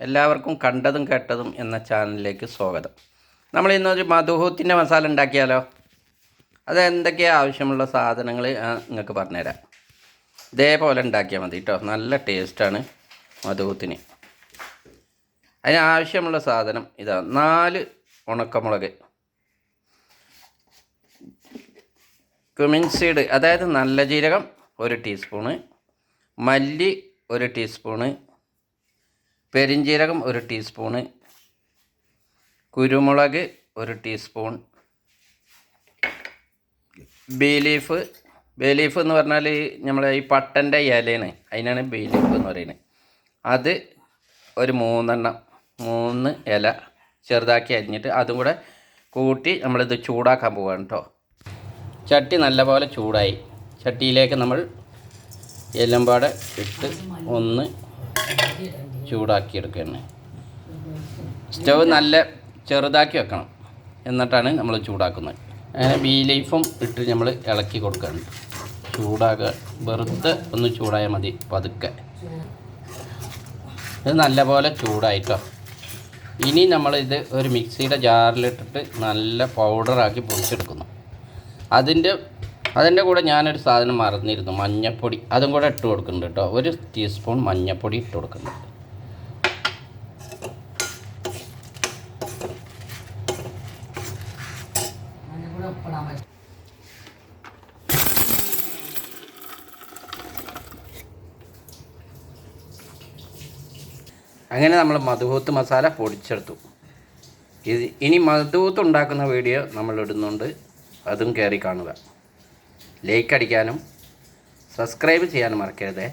എല്ലാവർക്കും കണ്ടതും കേട്ടതും എന്ന ചാനലിലേക്ക് സ്വാഗതം. നമ്മൾ ഇന്നൊരു മധുഹൂത്തിന്റെ മസാല ഉണ്ടാക്കിയാലോ? അത് എന്തൊക്കെയാണ് ആവശ്യമുള്ള സാധനങ്ങൾ നിങ്ങൾക്ക് പറഞ്ഞുതരാം. ഇതേപോലെ ഉണ്ടാക്കിയാൽ മതി കേട്ടോ നല്ല ടേസ്റ്റാണ് മധുഹൂത്തിന്. അതിന് ആവശ്യമുള്ള സാധനം ഇതാ നാല് ഉണക്കമുളക്. ക്യുമിൻ സീഡ് അതായത് നല്ല ജീരകം ഒരു ടീസ്പൂണ് മല്ലി ഒരു ടീസ്പൂണ് പെരിഞ്ജീരകം ഒരു ടീസ്പൂണ് കുരുമുളക് ഒരു ടീസ്പൂൺ ബീലീഫ് ലീഫ് എന്ന് പറഞ്ഞാൽ നമ്മളെ ഈ പട്ടന്റെ ഇലയാണ് അതിനാണ് ബേ ലീഫ് എന്ന് പറയുന്നത്. അത് ഒരു മൂന്നെണ്ണം മൂന്ന് ഇല ചെറുതാക്കി അരിഞ്ഞിട്ട് അതും കൂടെ കൂട്ടി നമ്മളിത് ചൂടാക്കാൻ പോവാണ് കേട്ടോ ചട്ടി നല്ലപോലെ ചൂടായി. ചട്ടിയിലേക്ക് നമ്മൾ എല്ലമ്പാടെ ഇട്ട് ഒന്ന് ചൂടാക്കി എടുക്കുകയാണ് സ്റ്റവ് നല്ല ചെറുതാക്കി വെക്കണം. എന്നിട്ടാണ് നമ്മൾ ചൂടാക്കുന്നത്. അങ്ങനെ ബീ ലൈഫും ഇട്ട് നമ്മൾ ഇളക്കി കൊടുക്കുകയാണ്. ചൂടാക വെറുതെ ഒന്ന് ചൂടായാൽ മതി പതുക്കെ. ഇത് നല്ലപോലെ ചൂടായിട്ടോ. ഇനി നമ്മളിത് ഒരു മിക്സിയുടെ ജാറിലിട്ടിട്ട് നല്ല പൗഡറാക്കി പൊടിച്ചെടുക്കുന്നു. അതിന്റെ അതിന്റെ കൂടെ ഞാനൊരു സാധനം മറന്നിരുന്നു മഞ്ഞപ്പൊടി. അതും കൂടെ ഇട്ട് കൊടുക്കുന്നുണ്ട് കേട്ടോ. ഒരു ടീസ്പൂൺ മഞ്ഞപ്പൊടി ഇട്ട് കൊടുക്കുന്നുണ്ട്. അങ്ങനെ നമ്മൾ മധുഹൂത്ത് മസാല പൊടിച്ചെടുത്തു. ഇത് ഇനി മധുഹൂത്ത് ഉണ്ടാക്കുന്ന വീഡിയോ നമ്മൾ ഇടുന്നുണ്ട്. അതും കയറി കാണുക. ലൈക്ക് അടിക്കാനും സബ്സ്ക്രൈബ് ചെയ്യാനും മറക്കരുതേ.